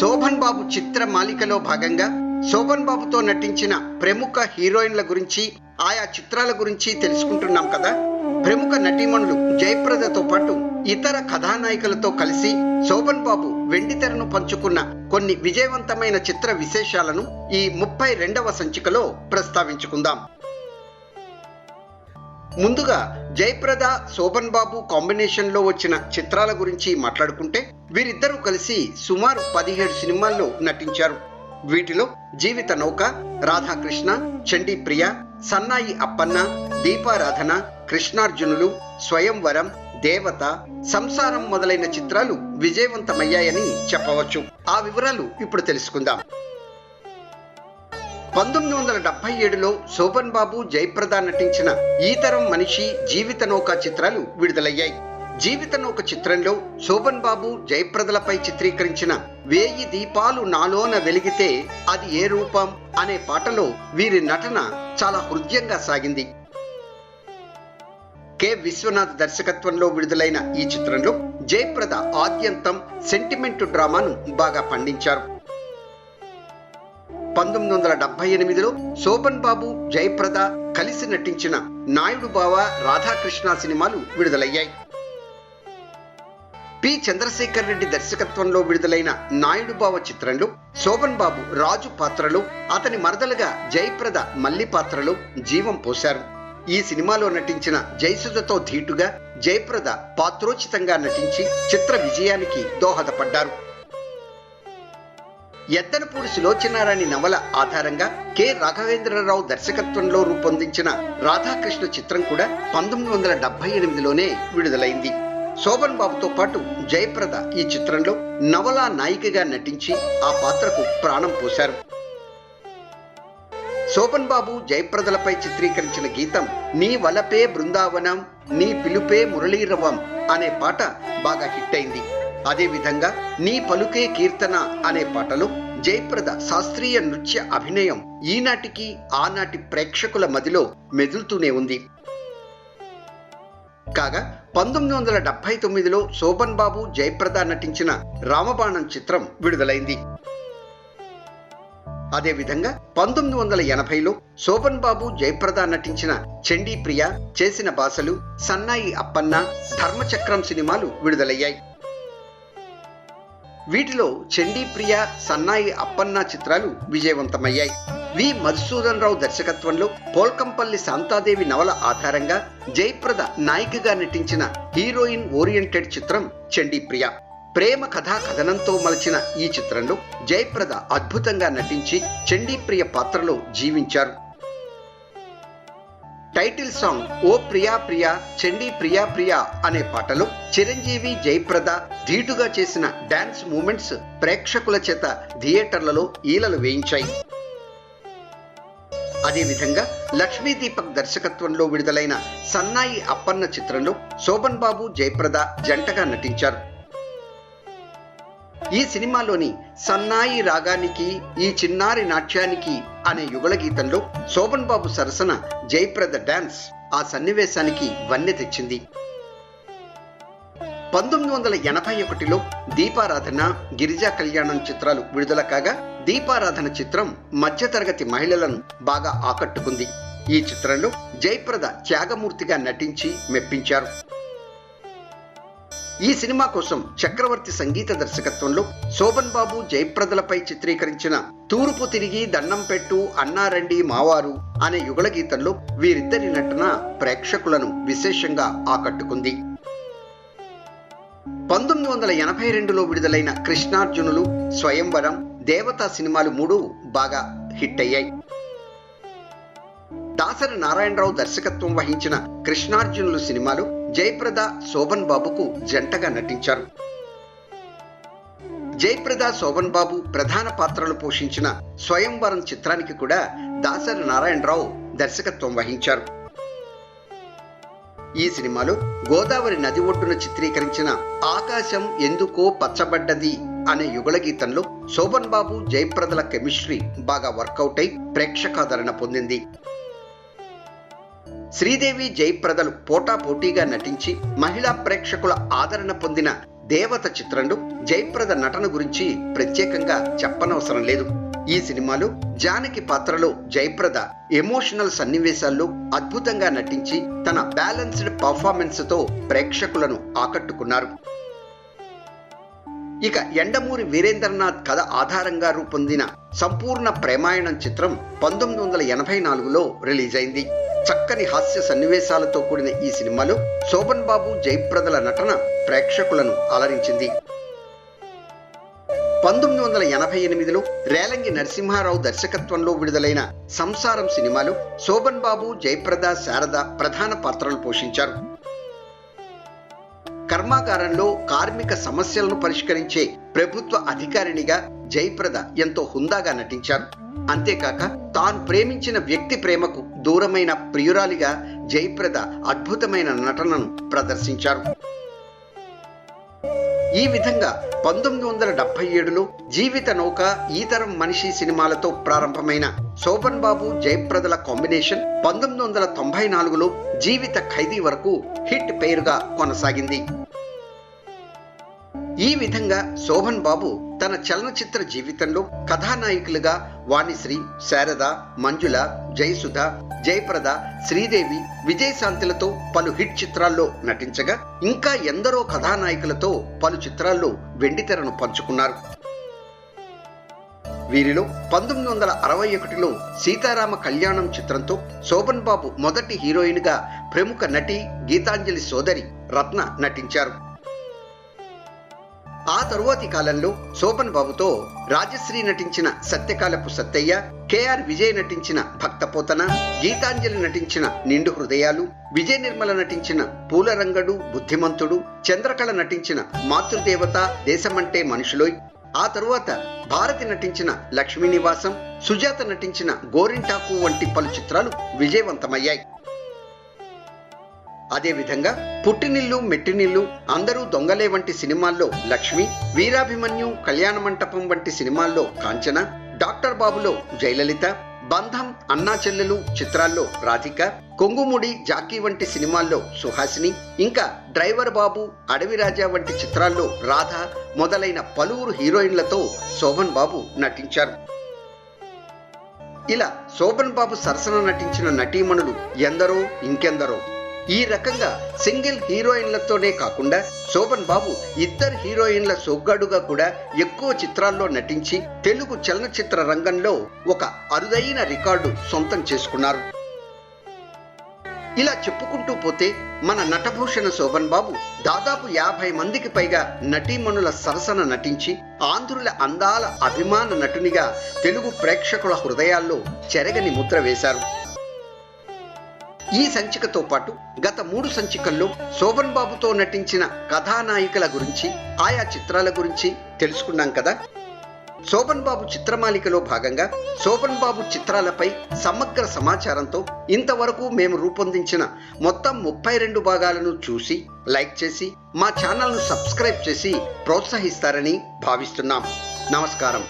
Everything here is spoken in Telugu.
శోభన్ బాబు చిత్ర మాలికలో భాగంగా శోభన్ బాబుతో నటించిన ప్రముఖ హీరోయిన్ల గురించి ఆయా చిత్రాల గురించి తెలుసుకుంటున్నాం కదా? ప్రముఖ నటీమణులు జయప్రదతో పాటు ఇతర కథానాయికలతో కలిసి శోభన్ బాబు వెండితెరను పంచుకున్న కొన్ని విజయవంతమైన చిత్ర విశేషాలను ఈ ముప్పై రెండవ సంచికలో ప్రస్తావించుకుందాం. ముందుగా జయప్రద శోభన్ బాబు కాంబినేషన్లో వచ్చిన చిత్రాల గురించి మాట్లాడుకుంటే వీరిద్దరూ కలిసి సుమారు పదిహేడు సినిమాల్లో నటించారు. వీటిలో జీవిత నౌక రాధాకృష్ణ చండీ ప్రియ సన్నాయి అప్పన్న దీపారాధన కృష్ణార్జునులు స్వయంవరం దేవత సంసారం మొదలైన చిత్రాలు విజయవంతమయ్యాయని చెప్పవచ్చు. ఆ వివరాలు ఇప్పుడు తెలుసుకుందాం. పంతొమ్మిది వందల డెబ్బై ఏడులో శోభన్ బాబు జయప్రద నటించిన ఈతరం మనిషి జీవిత నౌక చిత్రాలు విడుదలయ్యాయి. జీవిత నౌక చిత్రంలో శోభన్ బాబు జయప్రదలపై చిత్రీకరించిన వేయి దీపాలు నాలోన వెలిగితే అది ఏ రూపం అనే పాటలో వీరి నటన చాలా హృదయంగా సాగింది. కె. విశ్వనాథ్ దర్శకత్వంలో విడుదలైన ఈ చిత్రంలో జయప్రద ఆద్యంతం సెంటిమెంట్ డ్రామాను బాగా పండించారు. పంతొమ్మిది వందల డెబ్బై ఎనిమిదిలో శోభన్ బాబు జయప్రద కలిసి నటించిన నాయుడు బావ రాధాకృష్ణ సినిమాలు విడుదలయ్యాయి. పి. చంద్రశేఖర్ రెడ్డి దర్శకత్వంలో విడుదలైన నాయుడు బావ చిత్రంలో శోభన్ బాబు రాజు పాత్రలో అతని మరదలుగా జయప్రద మల్లి పాత్రలో జీవం పోశారు. ఈ సినిమాలో నటించిన జయసుధతో ధీటుగా జయప్రద పాత్రోచితంగా నటించి చిత్ర విజయానికి దోహదపడ్డారు. ఎద్దనపూడి సులోచనారాణి నవల ఆధారంగా కె. రాఘవేంద్రరావు దర్శకత్వంలో రూపొందించిన రాధాకృష్ణ చిత్రం కూడా పంతొమ్మిది వందల డెబ్బై ఎనిమిదిలోనే విడుదలైంది. శోభన్ బాబుతో పాటు జయప్రద ఈ చిత్రంలో నవల నాయికగా నటించి ఆ పాత్రకు ప్రాణం పోశారు. శోభన్ బాబు జయప్రదలపై చిత్రీకరించిన గీతం నీ వలపే బృందావనం నీ పిలుపే మురళీరవం అనే పాట బాగా హిట్ అయింది. అదేవిధంగా నీ పలుకే కీర్తన అనే పాటలో జయప్రద శాస్త్రీయ నృత్య అభినయం ఈనాటికి ఆనాటి ప్రేక్షకుల మదిలో మెదులుతూనే ఉంది. కాగా పంతొమ్మిది వందల డెబ్బై తొమ్మిదిలో శోభన్ బాబు జయప్రద నటించిన రామబాణం చిత్రం విడుదలైంది. అదేవిధంగా పంతొమ్మిది వందల ఎనభైలో శోభన్ బాబు జయప్రద నటించిన చండీ ప్రియ చేసిన బాసలు సన్నాయి అప్పన్న ధర్మచక్రం సినిమాలు విడుదలయ్యాయి. వీటిలో చండీ ప్రియ సన్నాయి అప్పన్న చిత్రాలు విజయవంతమయ్యాయి. వి. మధుసూదన్ రావు దర్శకత్వంలో పోల్కంపల్లి శాంతాదేవి నవల ఆధారంగా జయప్రద నాయికగా నటించిన హీరోయిన్ ఓరియంటెడ్ చిత్రం చండీ ప్రియ. ప్రేమ కథా కథనంతో మలచిన ఈ చిత్రంలో జయప్రద అద్భుతంగా నటించి చండీప్రియ పాత్రలో జీవించారు. టైటిల్ సాంగ్ ఓ ప్రియా ప్రియా చండీ ప్రియా ప్రియా అనే పాటలో చిరంజీవి జయప్రద ధీటుగా చేసిన డాన్స్ మూమెంట్స్ ప్రేక్షకుల చేత థియేటర్లలో ఈలలు వేయించాయి. అదేవిధంగా లక్ష్మీ దీపక్ దర్శకత్వంలో విడుదలైన సన్నాయి అప్పన్న చిత్రంలో శోభన్ బాబు జయప్రద జంటగా నటించారు. ఈ సినిమాలోని సన్నాయి రాగానికి ఈ చిన్నారి నాట్యానికి అనే యుగళ గీతంలో శోభన్ బాబు సరసన జయప్రద డాన్స్ ఆ సన్నివేశానికి వన్నె తెచ్చింది. పంతొమ్మిది వందల ఎనభై ఒకటిలో దీపారాధన గిరిజా కళ్యాణం చిత్రాలు విడుదల కాగా దీపారాధన చిత్రం మధ్యతరగతి మహిళలను బాగా ఆకట్టుకుంది. ఈ చిత్రంలో జయప్రద త్యాగమూర్తిగా నటించి మెప్పించారు. ఈ సినిమా కోసం చక్రవర్తి సంగీత దర్శకత్వంలో శోభన్ బాబు జయప్రదలపై చిత్రీకరించిన తూర్పు తిరిగి దండం పెట్టు అన్నారండి మావారు అనే యుగళ గీతంలో వీరిద్దరి నటన ప్రేక్షకులను విశేషంగా ఆకట్టుకుంది. పంతొమ్మిది వందల ఎనభై రెండులో విడుదలైన కృష్ణార్జునులు స్వయంవరం దేవతా సినిమాలు మూడు బాగా హిట్ అయ్యాయి. దాసరి నారాయణరావు దర్శకత్వం వహించిన కృష్ణార్జునులు సినిమాలు జయప్రద శోభన్ బాబుకు జంటగా నటించారు. జయప్రద శోభన్ బాబు ప్రధాన పాత్రలు పోషించిన స్వయంవరం చిత్రానికి కూడా దాసరి నారాయణరావు దర్శకత్వం వహించారు. ఈ సినిమాలో గోదావరి నది ఒడ్డున చిత్రీకరించిన ఆకాశం ఎందుకో పచ్చబడ్డది అనే యుగళ గీతంలో శోభన్ బాబు జయప్రదల కెమిస్ట్రీ బాగా వర్కౌట్ అయి ప్రేక్షకాదరణ పొందింది. శ్రీదేవి జయప్రదలు పోటాపోటీగా నటించి మహిళా ప్రేక్షకుల ఆదరణ పొందిన దేవత చిత్రంలో జయప్రద నటన గురించి ప్రత్యేకంగా చెప్పనవసరం లేదు. ఈ సినిమాలో జానకి పాత్రలో జయప్రద ఎమోషనల్ సన్నివేశాల్లో అద్భుతంగా నటించి తన బ్యాలెన్స్డ్ పర్ఫార్మెన్స్తో ప్రేక్షకులను ఆకట్టుకున్నారు. ఇక ఎండమూరి వీరేంద్రనాథ్ కథ ఆధారంగా రూపొందిన సంపూర్ణ ప్రేమాయణం చిత్రం పంతొమ్మిది వందల ఎనభై నాలుగులో రిలీజ్ అయింది చక్కని హాస్య సన్నివేశాలతో కూడిన ఈ సినిమాలో శోభన్ బాబు జయప్రదల నటన ప్రేక్షకులను అలరించింది. పంతొమ్మిది వందల ఎనభై ఎనిమిదిలో రేలంగి నరసింహారావు దర్శకత్వంలో విడుదలైన సంసారం సినిమాలో శోభన్ బాబు జయప్రద శారద ప్రధాన పాత్రలు పోషించారు. కర్మాగారంలో కార్మిక సమస్యలను పరిష్కరించే ప్రభుత్వ అధికారినిగా జయప్రద ఎంతో హుందాగా నటించారు. అంతేకాక తాను ప్రేమించిన వ్యక్తి ప్రేమకు దూరమైన ప్రియురాలిగా జయప్రద అద్భుతమైన నటనను ప్రదర్శించారు. ఈ విధంగా పంతొమ్మిది వందల డెబ్బై ఏడులో జీవిత నౌక ఈతరం మనిషి సినిమాలతో ప్రారంభమైన శోభన్ బాబు జయప్రదల కాంబినేషన్ పంతొమ్మిది వందల తొంభై నాలుగులో జీవిత ఖైదీ వరకు హిట్ పేరుగా కొనసాగింది. ఈ విధంగా శోభన్ బాబు తన చలనచిత్ర జీవితంలో కథానాయకులుగా వాణిశ్రీ శారద మంజుల జయసుధ జయప్రద శ్రీదేవి విజయశాంతిలతో పలు హిట్ చిత్రాల్లో నటించగా ఇంకా ఎందరో కథానాయకులతో పలు చిత్రాల్లో వెండితెరను పంచుకున్నారు. వీరిలో పంతొమ్మిది వందల అరవై ఒకటిలో సీతారామ కళ్యాణం చిత్రంతో శోభన్ బాబు మొదటి హీరోయిన్గా ప్రముఖ నటి గీతాంజలి సోదరి రత్న నటించారు. ఆ తరువాతి కాలంలో శోభన్ బాబుతో రాజశ్రీ నటించిన సత్యకాలపు సత్తయ్య కేఆర్ విజయ్ నటించిన భక్తపోతన గీతాంజలి నటించిన నిండు హృదయాలు విజయ నిర్మల నటించిన పూలరంగడు బుద్ధిమంతుడు చంద్రకళ నటించిన మాతృదేవత దేశమంటే మనుషులోయ్. ఆ తరువాత భారతి నటించిన లక్ష్మీనివాసం సుజాత నటించిన గోరింటాకు వంటి పలు చిత్రాలు విజయవంతమయ్యాయి. అదేవిధంగా పుట్టినిల్లు మెట్టినిల్లు అందరూ దొంగలే వంటి సినిమాల్లో లక్ష్మి వీరాభిమన్యు కళ్యాణ మంటపం వంటి సినిమాల్లో కాంచన డాక్టర్ బాబులో జయలలిత బంధం అన్నా చెల్లెలు చిత్రాల్లో రాధిక కొంగుముడి జాకీ వంటి సినిమాల్లో సుహాసిని ఇంకా డ్రైవర్ బాబు అడవి రాజా వంటి చిత్రాల్లో రాధ మొదలైన పలువురు హీరోయిన్లతో శోభన్ బాబు నటించారు. ఇలా శోభన్ బాబు సరసన నటించిన నటీమణులు ఎందరో ఇంకెందరో. ఈ రకంగా సింగిల్ హీరోయిన్లతోనే కాకుండా శోభన్ బాబు ఇద్దరు హీరోయిన్ల సొగ్గాడుగా కూడా ఎక్కువ చిత్రాల్లో నటించి తెలుగు చలనచిత్ర రంగంలో ఒక అరుదైన రికార్డు సొంతం చేసుకున్నారు. ఇలా చెప్పుకుంటూ పోతే మన నటభూషణ శోభన్ బాబు దాదాపు యాభై మందికి పైగా నటీమణుల సరసన నటించి ఆంధ్రుల అందాల అభిమాన నటునిగా తెలుగు ప్రేక్షకుల హృదయాల్లో చెరగని ముద్ర వేశారు. ఈ సంచికతో పాటు గత మూడు సంచికల్లో శోభన్ బాబుతో నటించిన కథానాయికల గురించి ఆయా చిత్రాల గురించి తెలుసుకున్నాం కదా? శోభన్ బాబు చిత్రమాలికలో భాగంగా శోభన్ బాబు చిత్రాలపై సమగ్ర సమాచారంతో ఇంతవరకు మేము రూపొందించిన మొత్తం ముప్పై రెండు భాగాలను చూసి లైక్ చేసి మా ఛానల్ను సబ్స్క్రైబ్ చేసి ప్రోత్సహిస్తారని భావిస్తున్నాం. నమస్కారం.